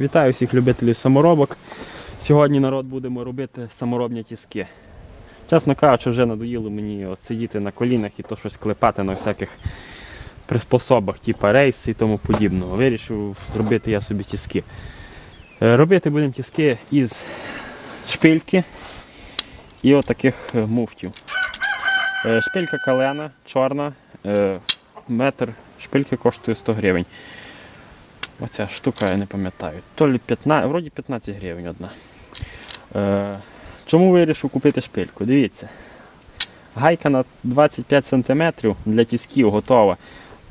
Вітаю всіх любителів саморобок. Сьогодні народ будемо робити саморобні тіски. Чесно кажучи, вже надоїло мені от сидіти на колінах і то щось клепати на всяких приспособах, типу рейс і тому подібного. Вирішив зробити я собі тіски. Е, Робити будемо тіски із шпильки і отаких е, муфтів. Е, Шпилька калена, чорна, метр шпильки коштує 100 гривень. Оця штука, я не пам'ятаю. То лі 15, вроді 15 гривень одна. Е, чому вирішив купити шпильку? Дивіться. Гайка на 25 см для тісків готова.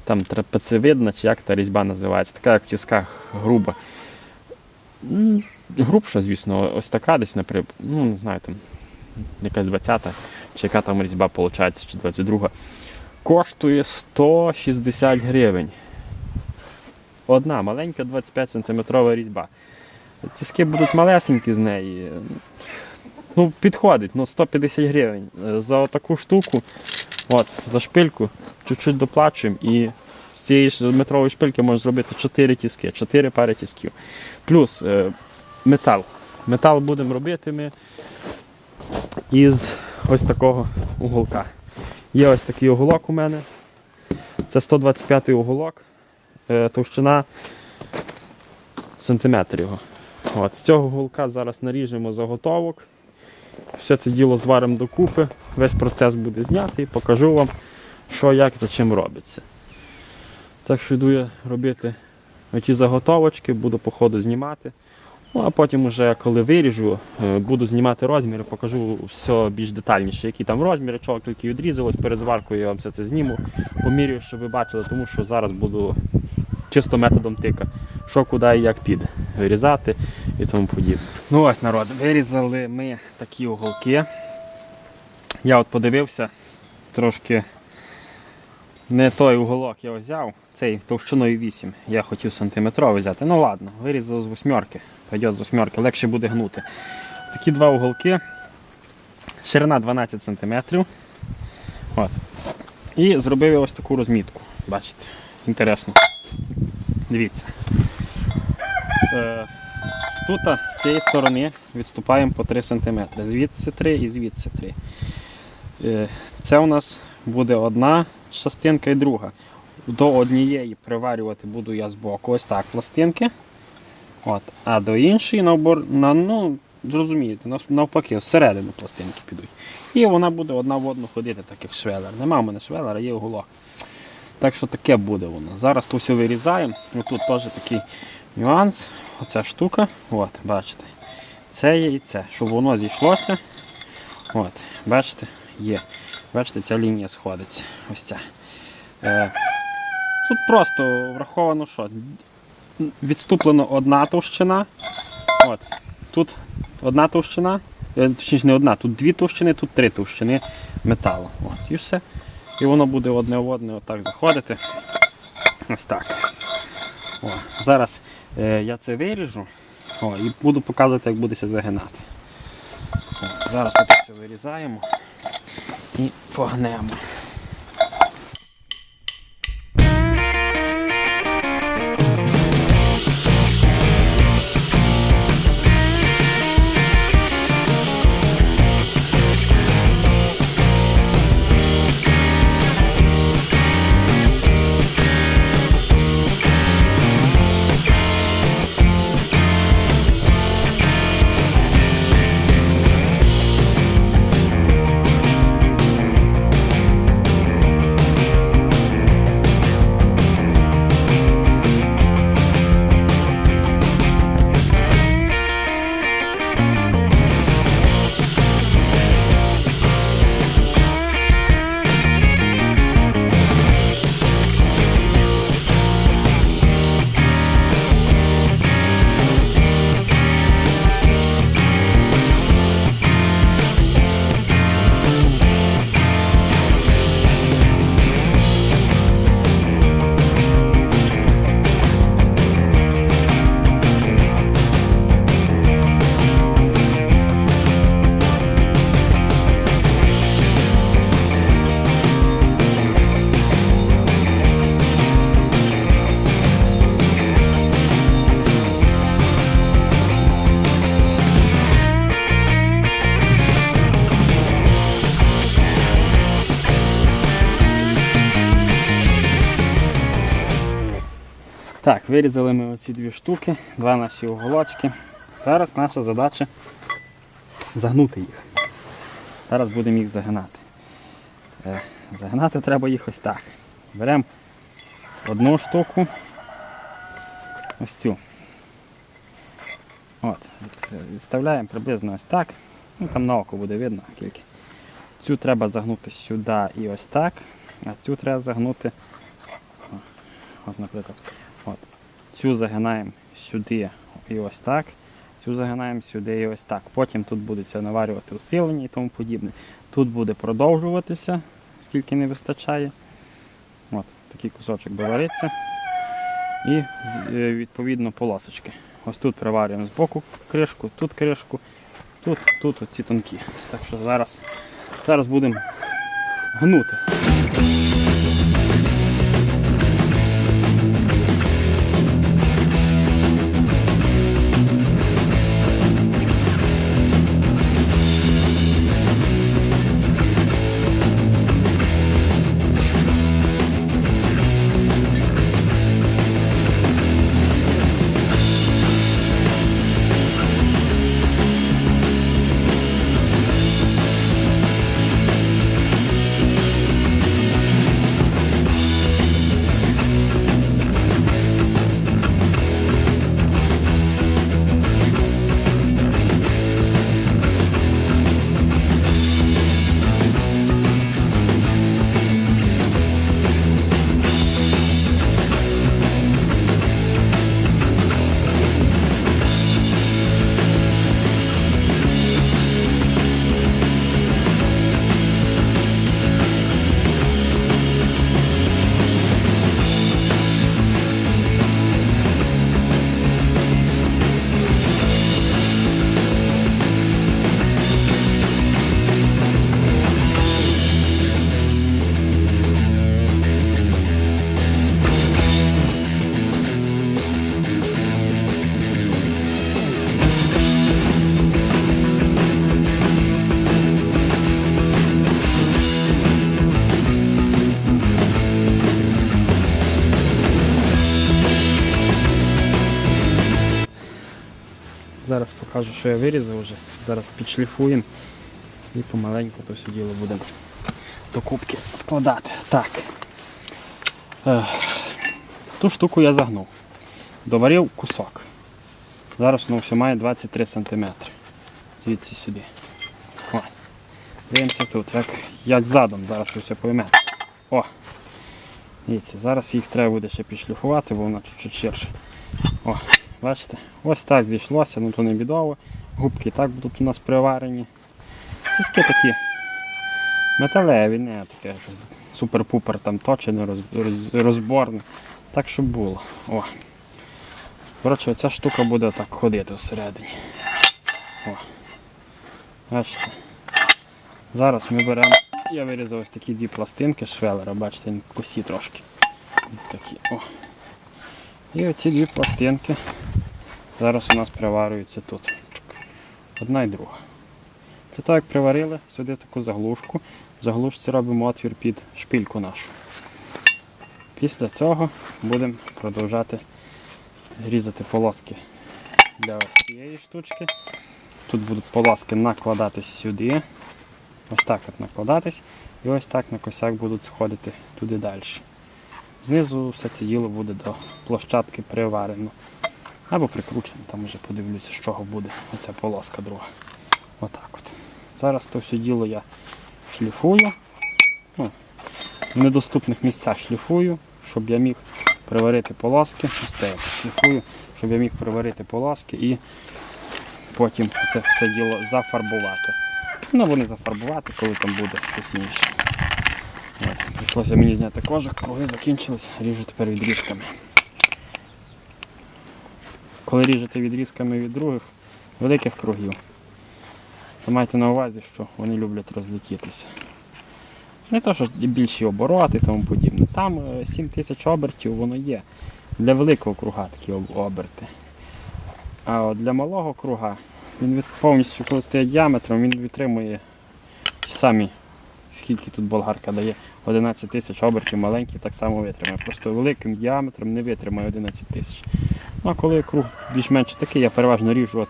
Там трапецевидна, чи як та різьба називається, така як в тісках груба. Грубша, звісно, ось така десь, наприклад, ну не знаю, там якась 20-та, чи яка там різьба виходить, чи 22 коштує 160 гривень. Одна маленька 25 см різьба. Тіски будуть малесенькі з неї. Ну, підходить, ну 150 гривень. За таку штуку, от, за шпильку, чуть-чуть доплачуємо і з цієї метрової шпильки можна зробити 4 тіски, 4 пари тісків. Плюс е, метал. Метал будемо робити ми із ось такого уголка. Є ось такий уголок у мене. Це 125 уголок. Е, товщина сантиметр його. От, з цього гулка зараз наріжемо заготовок. Все це діло зваримо докупи. Весь процес буде знятий, покажу вам, що, як, за чим робиться. Так що йду я робити оті заготовочки, буду по ходу знімати. Ну, а потім, уже, коли виріжу, е, буду знімати розміри, покажу все більш детальніше, які там розміри, чого тільки відрізалось перед зваркою, я вам все це зніму, помірюю, щоб ви бачили, тому що зараз буду чисто методом тика. Що куди і як піде. Вирізати і тому подібне. Ну ось народ, вирізали ми такі уголки. Я от подивився, трошки не той уголок я взяв, цей товщиною 8. Я хотів сантиметровий взяти. Ну ладно, вирізав з восьмерки. Пойдет з восьмерки, легше буде гнути. Такі два уголки. Ширина 12 см. От. І зробив я ось таку розмітку. Бачите, інтересно. Дивіться. Е, тут з цієї сторони відступаємо по 3 см. Звідси 3 і звідси 3. Е, це у нас буде одна частинка і друга. До однієї приварювати буду я збоку ось так пластинки. От. А до іншої набор, на, ну, зрозумієте, навпаки, всередину пластинки підуть. І вона буде одна в одну ходити, так як швелер. Нема в мене швелера, є уголок. Так що таке буде воно. Зараз то все вирізаємо. Ну, тут теж такий нюанс. Оця штука. От, бачите. Це є і це. Щоб воно зійшлося. От, бачите, є. Бачите, ця лінія сходиться. Ось ця. Е, тут просто враховано, що відступлено одна товщина. От. Тут одна товщина. е, Точніше не одна, тут дві товщини, тут три товщини металу. От, і все. І воно буде одне в одне отак заходити. Ось так. О, зараз е, я це виріжу о, і буду показувати, як будеться загинати. О, зараз ми все вирізаємо і погнемо. Так, вирізали ми оці дві штуки, два наші уголочки. Зараз наша задача загнути їх. Зараз будемо їх загинати. Е, Загнати треба їх ось так. Беремо одну штуку, ось цю. От, відставляємо приблизно ось так. Ну там на око буде видно скільки. Цю треба загнути сюди і ось так, а цю треба загнути. От, наприклад. От. Цю загинаємо сюди і ось так. Цю загинаємо сюди і ось так. Потім тут будеться наварювати усилення і тому подібне. Тут буде продовжуватися, скільки не вистачає. От, такий кусочок довариться. І е, відповідно полосочки. Ось тут приварюємо з боку кришку, тут кришку, тут, тут оці тонкі. Так що зараз, зараз будемо гнути. Зараз покажу, що я вирізав вже. Зараз підшліфуємо і помаленьку то все діло будемо до кубки складати. Так. Е, ту штуку я загнув. Доварив кусок. Зараз воно все має 23 см. Звідси сюди. Дивимося тут, як, як задом, зараз все поймете. О! Дивіться, зараз їх треба буде ще підшліфувати, бо вона чуть-чуть ширше. О, бачите? Ось так зійшлося, ну то не бідово. Губки так будуть у нас приварені. Тиски такі металеві, не таке супер-пупер там точене, роз, роз, розборне. Так, щоб було. О. Коротше, ця штука буде так ходити всередині. О. Бачите? Зараз ми беремо. Я вирізав ось такі дві пластинки швелера, бачите, косі трошки. Такі. О. І оці дві пластинки зараз у нас приварюються тут. Одна і друга. Це так як приварили сюди таку заглушку. В заглушці робимо отвір під шпильку нашу. Після цього будемо продовжати різати полоски для ось цієї штучки. Тут будуть полоски накладатись сюди. Ось так от накладатись. І ось так на косяк будуть сходити туди далі. Знизу все це діло буде до площадки приварено. Або прикручено, там вже подивлюся, з чого буде оця полоска друга. Отак от. Зараз то все діло я шліфую. Ну, в недоступних місцях шліфую, щоб я міг приварити полоски. Ось це я шліфую, щоб я міг приварити полоски і потім це все діло зафарбувати. Ну, не зафарбувати, коли там буде щось інше. Прийшлося мені зняти кожух, круги закінчились, ріжу тепер відрізками. Коли ріжете відрізками від других великих кругів, то майте на увазі, що вони люблять розлетітися. Не то, що більші обороти і тому подібне. Там е, 7 тисяч обертів воно є. Для великого круга такі оберти. А от для малого круга він від, повністю, коли стає діаметром, він витримує самі, скільки тут болгарка дає, 11 тисяч обертів, маленький так само витримає. Просто великим діаметром не витримає 11 тисяч. Ну а коли круг більш-менш такий, я переважно ріжу. От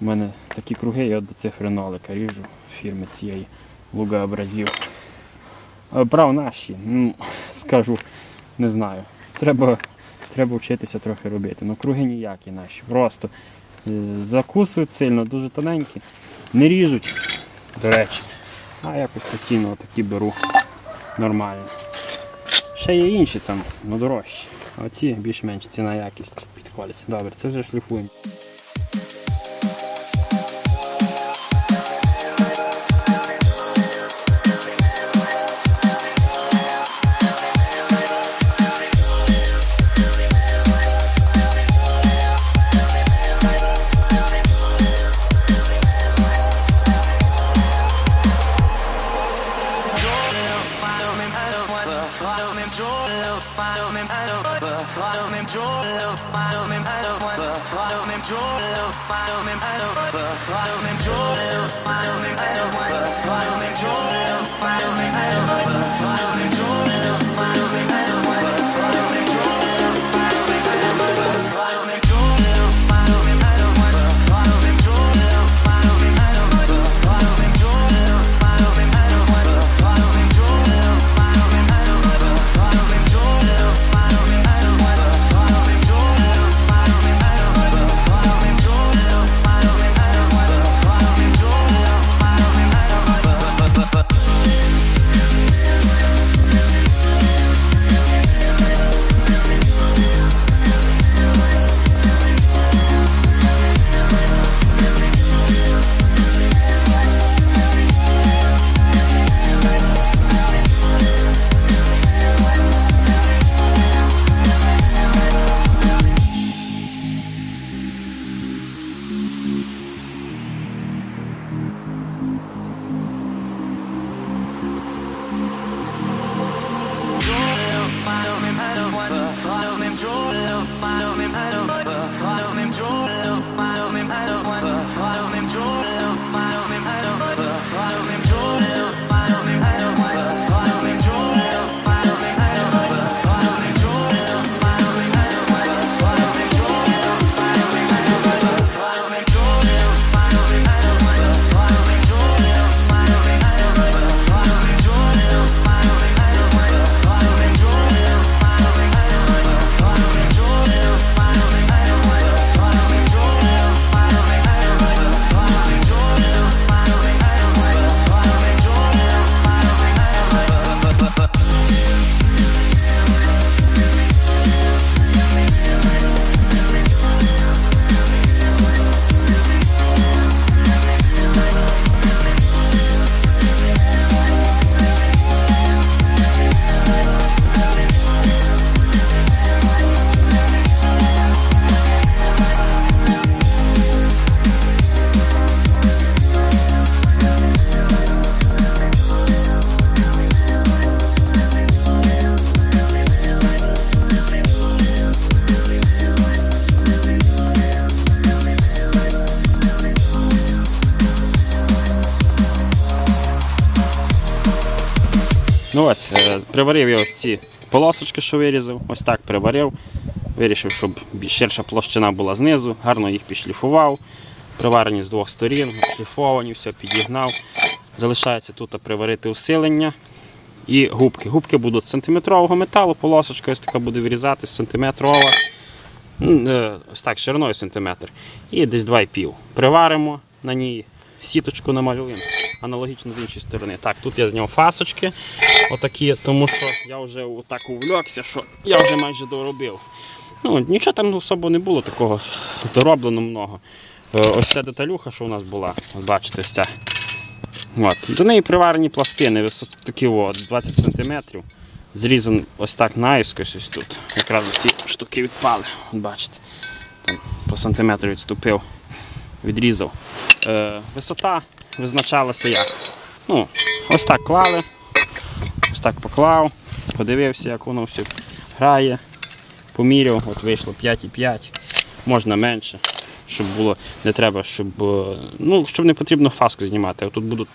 у мене такі круги, я от до цифри нолика ріжу фірми цієї Луга Абразів. А Брав наші, ну, скажу, не знаю. Треба, треба вчитися трохи робити. Ну круги ніякі наші. Просто е, закусують сильно, дуже тоненькі, не ріжуть, до речі. А я постійно такі беру нормально. Ще є інші там, ну дорожчі. А ці більш-менш ціна якість підходить. Добре, це вже шліфуємо. love, my love, my love, my love, my love, my love, my love, my my my Ну ось, е, приварив я ось ці полосочки, що вирізав. Ось так приварив. Вирішив, щоб ширша площина була знизу, гарно їх підшліфував. Приварені з двох сторін, шліфовані, все підігнав. Залишається тут приварити усилення і губки. Губки будуть з сантиметрового металу, полосочка ось така буде вирізати сантиметрова. Е, Ось так, шириною сантиметр. І десь 2,5. Приваримо на ній, сіточку намалюємо. Аналогічно з іншої сторони. Так, тут я зняв фасочки, отакі, тому що я вже так увлекся, що я вже майже доробив. Ну, нічого там особо не було такого дороблено много. Е, Ось ця деталюха, що у нас була, бачите, ця. От. До неї приварені пластини, висот такі от, 20 см. Зрізан ось так наїскось ось тут. Якраз ці штуки відпали. От бачите. Там по сантиметру відступив, відрізав. Е, висота визначалася як? Ну, ось так клали, ось так поклав, подивився, як воно все грає, поміряв, от вийшло 5,5, можна менше, щоб було не треба, щоб, е, ну, щоб не потрібно фаску знімати. Тут будуть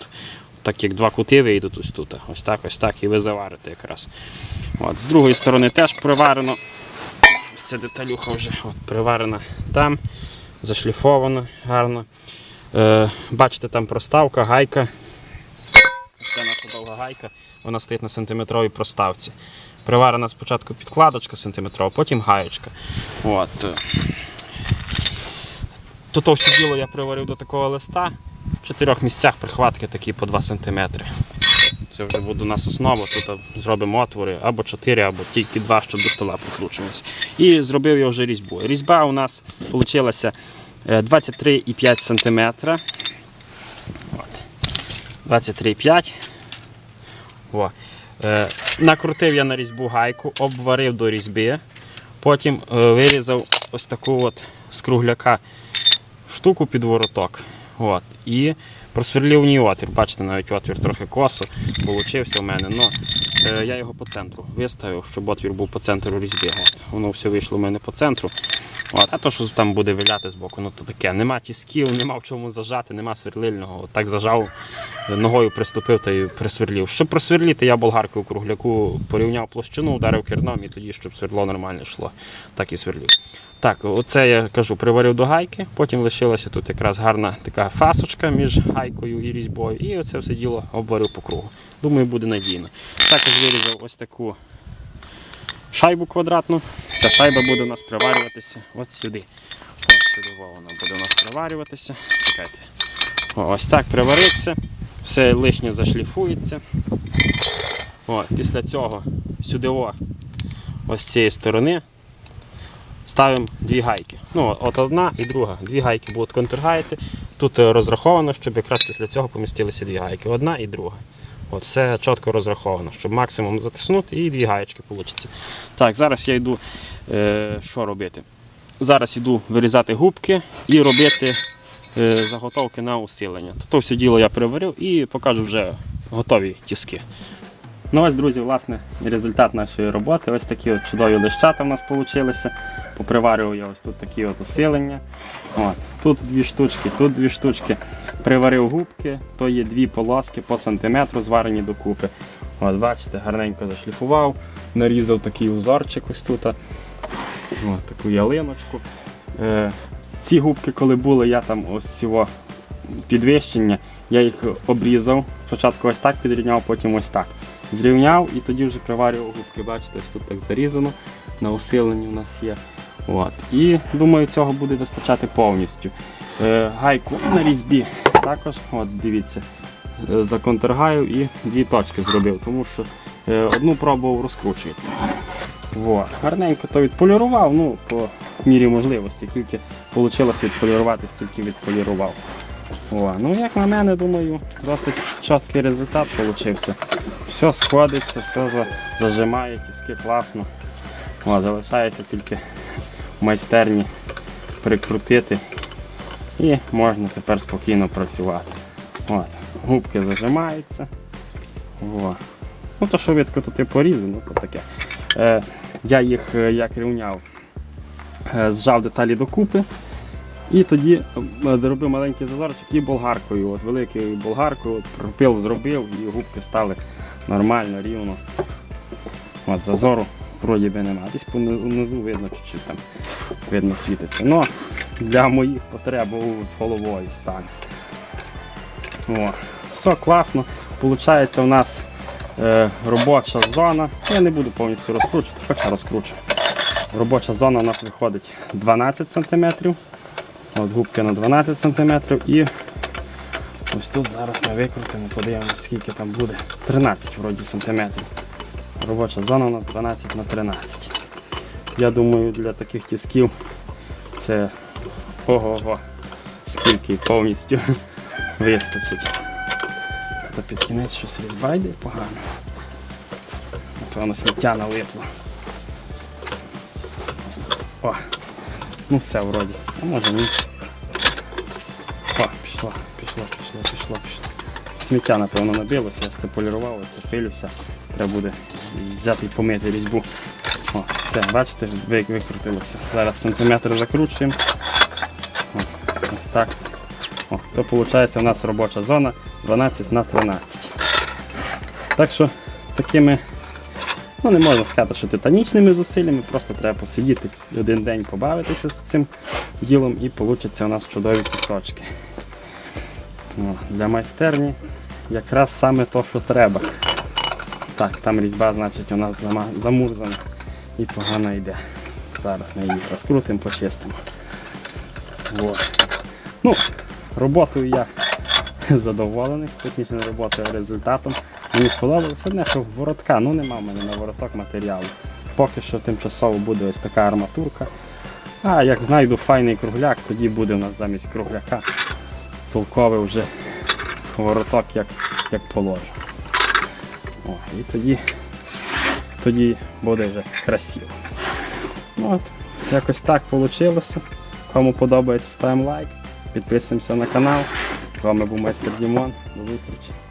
так як два кути вийдуть ось тут. Ось так, ось так, і ви заварите якраз. От, з другої сторони теж приварено. Ось ця деталюха вже от, приварена там, зашліфована гарно. Е, бачите, там проставка, гайка. Це наша довга гайка, вона стоїть на сантиметровій проставці. Приварена спочатку підкладочка сантиметрова, потім гаєчка. От. Тут все діло я приварив до такого листа. В чотирьох місцях прихватки такі по 2 см. Це вже буде у нас основа. Тут зробимо отвори або 4, або тільки 2, щоб до стола прикручувалися. І зробив я вже різьбу. Різьба у нас вийшла 23,5 см. 23,5. О. Е, накрутив я на різьбу гайку, обварив до різьби, потім е, вирізав ось таку от з кругляка штуку під вороток. От. І просверлив в ній отвір. Бачите, навіть отвір трохи косо получився в мене. Но, е, я його по центру виставив, щоб отвір був по центру різьби. От. Воно все вийшло в мене по центру. От. А то, що там буде виляти з боку, ну то таке. Нема тісків, нема в чому зажати, нема сверлильного. От так зажав, ногою приступив та й присверлів. Щоб просверліти, я болгаркою кругляку порівняв площину, ударив керном і тоді, щоб сверло нормально йшло. Так і сверлів. Так, оце я кажу, приварив до гайки, потім лишилася тут якраз гарна така фасочка між гайкою і різьбою. І оце все діло обварив по кругу. Думаю, буде надійно. Також вирізав ось таку шайбу квадратну. Ця шайба буде у нас приварюватися от сюди. Ось сюди вона буде у нас приварюватися. Чекайте. Ось так привариться, все лишнє зашліфується. О, після цього сюди о, ось з цієї сторони ставимо дві гайки. Ну, от одна і друга. Дві гайки будуть контргайти. Тут е, розраховано, щоб якраз після цього помістилися дві гайки. Одна і друга. От, все чітко розраховано, щоб максимум затиснути і дві гаєчки вийде. Так, зараз я йду е, що робити? Зараз йду вирізати губки і робити заготовки на усилення. То все діло я приварив і покажу вже готові тіски. Ну ось, друзі, власне, результат нашої роботи. Ось такі от чудові лищата в нас вийшли. Поприварював я ось тут такі от усилення. От. Тут дві штучки, тут дві штучки. Приварив губки, то є дві полоски по сантиметру зварені докупи. От, бачите, гарненько зашліфував, нарізав такий узорчик ось тут. От, таку ялиночку. Ці губки, коли були, я там ось цього підвищення, я їх обрізав. Спочатку ось так підрівняв, потім ось так. Зрівняв і тоді вже приварював губки. Бачите, ось тут так зарізано, на усиленні у нас є. От. І думаю, цього буде вистачати повністю. Е, гайку на різьбі також, от дивіться, е, законтргаю і дві точки зробив, тому що е, одну пробував розкручується. Гарненько то відполірував, ну, по мірі можливості, тільки вийшло відполірувати, стільки відполірував. О, ну як на мене, думаю, досить чіткий результат вийшов. Все сходиться, все зажимає, тіски класно. О, залишається тільки в майстерні прикрутити і можна тепер спокійно працювати. От, губки зажимаються. О. Ну то що видко, то ти порізав, ну то таке. Е, я їх е, як рівняв, зжав деталі докупи. І тоді е, зробив маленький зазорчик і болгаркою, от великою болгаркою, от, пропил зробив і губки стали нормально, рівно. От зазору вроді би нема. Десь пони- внизу видно чуть-чуть там видно світиться. Ну, для моїх потреб з головою стане. О, все класно. Получається у нас е, робоча зона. Я не буду повністю розкручувати, хоча розкручу. Робоча зона у нас виходить 12 см. От губки на 12 см і ось тут зараз ми викрутимо, подивимося скільки там буде. 13 вроді сантиметрів. Робоча зона у нас 12 на 13. Я думаю для таких тисків це ого-го, скільки повністю вистачить. Та під кінець щось різьба погано. Напевно сміття налипло. О, ну все вроді. А може ні. О, пішло, пішло, пішло, пішло, пішло. Сміття, напевно, набилося, я все полірував, це пилюся. Треба буде взяти і помити різьбу. О, все, бачите, ви- викрутилося. Зараз сантиметр закручуємо. О, ось так. О, то виходить у нас робоча зона 12 на 13. Так що такими, ну не можна сказати, що титанічними зусиллями, просто треба посидіти один день, побавитися з цим ділом і получаться у нас чудові пісочки. О, для майстерні якраз саме то, що треба. Так, там різьба, значить, у нас замурзана і погано йде. Зараз ми її розкрутимо, почистимо. Вот. Ну, роботою я задоволений, не роботою, результатом. Мені сподобалося одне, що воротка, ну нема в мене на вороток матеріалу. Поки що тимчасово буде ось така арматурка. А як знайду файний кругляк, тоді буде у нас замість кругляка толковий вже вороток як, як положено. О, і тоді, тоді буде вже красиво. Ну, от, якось так вийшло. Кому подобається, ставимо лайк, підписуємося на канал. З вами був майстер Дімон. До зустрічі.